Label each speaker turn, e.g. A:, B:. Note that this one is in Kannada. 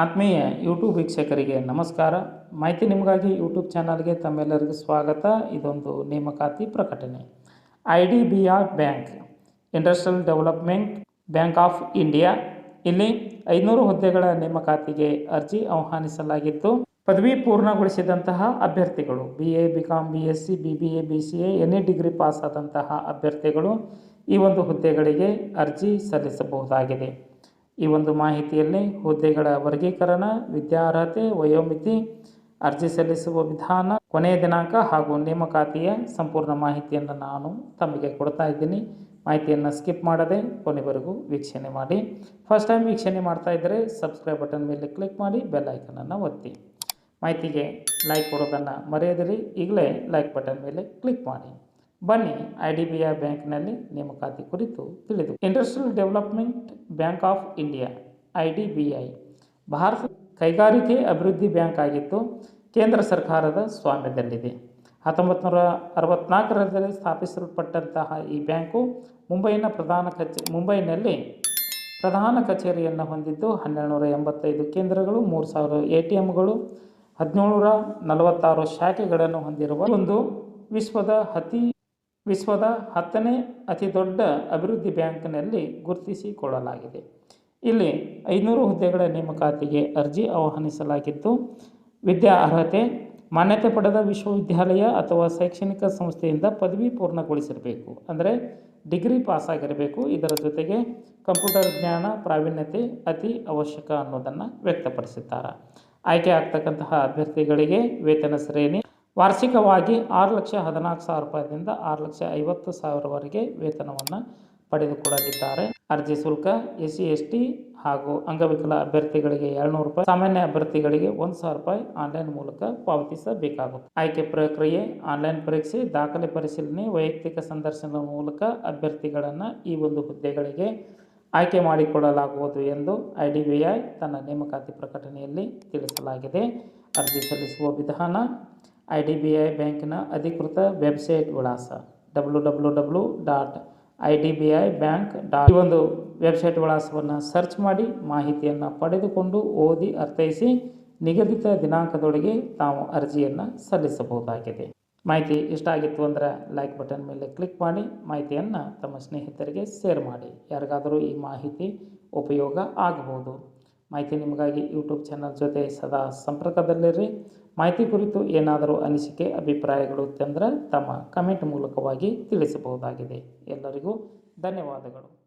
A: ಆತ್ಮೀಯ ಯೂಟ್ಯೂಬ್ ವೀಕ್ಷಕರಿಗೆ ನಮಸ್ಕಾರ. ಮಾಹಿತಿ ನಿಮಗಾಗಿ ಯೂಟ್ಯೂಬ್ ಚಾನಲ್ಗೆ ತಮ್ಮೆಲ್ಲರಿಗೂ ಸ್ವಾಗತ. ಇದೊಂದು ನೇಮಕಾತಿ ಪ್ರಕಟಣೆ. I D B R bank industrial development bank of India ಇಲ್ಲಿ ಐನೂರು ಹುದ್ದೆಗಳ ನೇಮಕಾತಿಗೆ ಅರ್ಜಿ ಆಹ್ವಾನಿಸಲಾಗಿದ್ದು, ಪದವಿ ಪೂರ್ಣಗೊಳಿಸಿದಂತಹ ಅಭ್ಯರ್ಥಿಗಳು B A B com B S C B B A B C A any degree pass ಆದಂತಹ ಅಭ್ಯರ್ಥಿಗಳು ಈ ಒಂದು ಹುದ್ದೆಗಳಿಗೆ ಅರ್ಜಿ ಸಲ್ಲಿಸಬಹುದಾಗಿದೆ. ಈ ಒಂದು ಮಾಹಿತಿಯಲ್ಲಿ ಹುದ್ದೆಗಳ ವರ್ಗೀಕರಣ ವಿದ್ಯಾರ್ಹತೆ, ವಯೋಮಿತಿ, ಅರ್ಜಿ ಸಲ್ಲಿಸುವ ವಿಧಾನ, ಕೊನೆಯ ದಿನಾಂಕ ಹಾಗೂ ನೇಮಕಾತಿಯ ಸಂಪೂರ್ಣ ಮಾಹಿತಿಯನ್ನು ನಾನು ತಮಗೆ ಕೊಡ್ತಾ ಇದ್ದೀನಿ. ಮಾಹಿತಿಯನ್ನು ಸ್ಕಿಪ್ ಮಾಡದೆ ಕೊನೆವರೆಗೂ ವೀಕ್ಷಣೆ ಮಾಡಿ. ಫಸ್ಟ್ ಟೈಮ್ ವೀಕ್ಷಣೆ ಮಾಡ್ತಾ ಇದ್ದರೆ ಸಬ್ಸ್ಕ್ರೈಬ್ ಬಟನ್ ಮೇಲೆ ಕ್ಲಿಕ್ ಮಾಡಿ ಬೆಲ್ ಐಕನನ್ನು ಒತ್ತಿ. ಮಾಹಿತಿಗೆ ಲೈಕ್ ಕೊಡೋದನ್ನು ಮರೆಯದಿರಿ. ಈಗಲೇ ಲೈಕ್ ಬಟನ್ ಮೇಲೆ ಕ್ಲಿಕ್ ಮಾಡಿ. ಬನ್ನಿ ಐ ಡಿ ಬಿ ಐ ಬ್ಯಾಂಕ್ನಲ್ಲಿ ನೇಮಕಾತಿ ಕುರಿತು ತಿಳಿದು. Industrial development bank of India I D B I. Bharat ಕೈಗಾರಿಕೆ ಅಭಿವೃದ್ಧಿ ಬ್ಯಾಂಕ್ ಆಗಿದ್ದು ಕೇಂದ್ರ ಸರ್ಕಾರದ ಸ್ವಾಮ್ಯದಲ್ಲಿದೆ. ಹತ್ತೊಂಬತ್ತು ನೂರ ಅರವತ್ನಾಲ್ಕರಲ್ಲಿ ಸ್ಥಾಪಿಸಲ್ಪಟ್ಟಂತಹ ಈ ಬ್ಯಾಂಕು ಮುಂಬೈನ ಪ್ರಧಾನ ಕಚೇ, ಮುಂಬೈನಲ್ಲಿ ಪ್ರಧಾನ ಕಚೇರಿಯನ್ನು ಹೊಂದಿದ್ದು ಹನ್ನೆರಡು ನೂರ ಎಂಬತ್ತೈದು ಕೇಂದ್ರಗಳು ಮೂರು ಸಾವಿರ ಎ ಟಿ ಎಮ್ಗಳು ಹದಿನೇಳುನೂರ ನಲವತ್ತಾರು ಶಾಖೆಗಳನ್ನು ಹೊಂದಿರುವ ಒಂದು ವಿಶ್ವದ ಅತಿ ವಿಶ್ವದ ಹತ್ತನೇ ಅತಿ ದೊಡ್ಡ ಅಭಿವೃದ್ಧಿ ಬ್ಯಾಂಕ್ನಲ್ಲಿ ಗುರುತಿಸಿಕೊಳ್ಳಲಾಗಿದೆ. ಇಲ್ಲಿ ಐನೂರು ಹುದ್ದೆಗಳ ನೇಮಕಾತಿಗೆ ಅರ್ಜಿ ಆಹ್ವಾನಿಸಲಾಗಿದ್ದು, ವಿದ್ಯಾ ಅರ್ಹತೆ, ಮಾನ್ಯತೆ ಪಡೆದ ವಿಶ್ವವಿದ್ಯಾಲಯ ಅಥವಾ ಶೈಕ್ಷಣಿಕ ಸಂಸ್ಥೆಯಿಂದ ಪದವಿ ಪೂರ್ಣಗೊಳಿಸಿರಬೇಕು, ಅಂದರೆ ಡಿಗ್ರಿ ಪಾಸಾಗಿರಬೇಕು. ಇದರ ಜೊತೆಗೆ ಕಂಪ್ಯೂಟರ್ ಜ್ಞಾನ ಪ್ರಾವೀಣ್ಯತೆ ಅತಿ ಅವಶ್ಯಕ ಅನ್ನೋದನ್ನು ವ್ಯಕ್ತಪಡಿಸಿದ್ದಾರೆ. ಆಯ್ಕೆ ಆಗ್ತಕ್ಕಂತಹ ಅಭ್ಯರ್ಥಿಗಳಿಗೆ ವೇತನ ಶ್ರೇಣಿ ವಾರ್ಷಿಕವಾಗಿ ಆರು ಲಕ್ಷ ಹದಿನಾಲ್ಕು ಸಾವಿರ ರೂಪಾಯಿದಿಂದ ಆರು ಲಕ್ಷ ಐವತ್ತು ಸಾವಿರವರೆಗೆ ವೇತನವನ್ನು ಪಡೆದುಕೊಳ್ಳಲಿದ್ದಾರೆ. ಅರ್ಜಿ ಶುಲ್ಕ ಎಸ್ ಸಿ ಎಸ್ ಟಿ ಹಾಗೂ ಅಂಗವಿಕಲ ಅಭ್ಯರ್ಥಿಗಳಿಗೆ ಎರಡುನೂರು ರೂಪಾಯಿ, ಸಾಮಾನ್ಯ ಅಭ್ಯರ್ಥಿಗಳಿಗೆ ಒಂದು ಸಾವಿರ ರೂಪಾಯಿ ಆನ್ಲೈನ್ ಮೂಲಕ ಪಾವತಿಸಬೇಕಾಗುತ್ತೆ. ಆಯ್ಕೆ ಪ್ರಕ್ರಿಯೆ, ಆನ್ಲೈನ್ ಪರೀಕ್ಷೆ, ದಾಖಲೆ ಪರಿಶೀಲನೆ, ವೈಯಕ್ತಿಕ ಸಂದರ್ಶನದ ಮೂಲಕ ಅಭ್ಯರ್ಥಿಗಳನ್ನು ಈ ಒಂದು ಹುದ್ದೆಗಳಿಗೆ ಆಯ್ಕೆ ಮಾಡಿಕೊಳ್ಳಲಾಗುವುದು ಎಂದು ಐ ಡಿ ಬಿ ಐ ತನ್ನ ನೇಮಕಾತಿ ಪ್ರಕಟಣೆಯಲ್ಲಿ ತಿಳಿಸಲಾಗಿದೆ. ಅರ್ಜಿ ಸಲ್ಲಿಸುವ ವಿಧಾನ ಐ ಡಿ ಬಿ ಐ ಬ್ಯಾಂಕಿನ ಅಧಿಕೃತ ವೆಬ್ಸೈಟ್ ವಿಳಾಸ W W W dot I D B I bank dot ಈ ಒಂದು ವೆಬ್ಸೈಟ್ ವಿಳಾಸವನ್ನು ಸರ್ಚ್ ಮಾಡಿ ಮಾಹಿತಿಯನ್ನು ಪಡೆದುಕೊಂಡು ಓದಿ ಅರ್ಥೈಸಿ ನಿಗದಿತ ದಿನಾಂಕದೊಳಗೆ ತಾವು ಅರ್ಜಿಯನ್ನು ಸಲ್ಲಿಸಬಹುದಾಗಿದೆ. ಮಾಹಿತಿ ಇಷ್ಟ ಆಗಿತ್ತು ಅಂದರೆ ಲೈಕ್ ಬಟನ್ ಮೇಲೆ ಕ್ಲಿಕ್ ಮಾಡಿ, ಮಾಹಿತಿಯನ್ನು ತಮ್ಮ ಸ್ನೇಹಿತರಿಗೆ ಶೇರ್ ಮಾಡಿ. ಯಾರಿಗಾದರೂ ಈ ಮಾಹಿತಿ ಉಪಯೋಗ ಆಗಬಹುದು. ಮಾಹಿತಿ ನಿಮಗಾಗಿ ಯೂಟ್ಯೂಬ್ ಚಾನಲ್ ಜೊತೆ ಸದಾ ಸಂಪರ್ಕದಲ್ಲಿರಿ. ಮಾಹಿತಿ ಕುರಿತು ಏನಾದರೂ ಅನಿಸಿಕೆ, ಅಭಿಪ್ರಾಯಗಳು ಇತ್ತಂದ್ರೆ ತಮ್ಮ ಕಮೆಂಟ್ ಮೂಲಕವಾಗಿ ತಿಳಿಸಬಹುದಾಗಿದೆ. ಎಲ್ಲರಿಗೂ ಧನ್ಯವಾದಗಳು.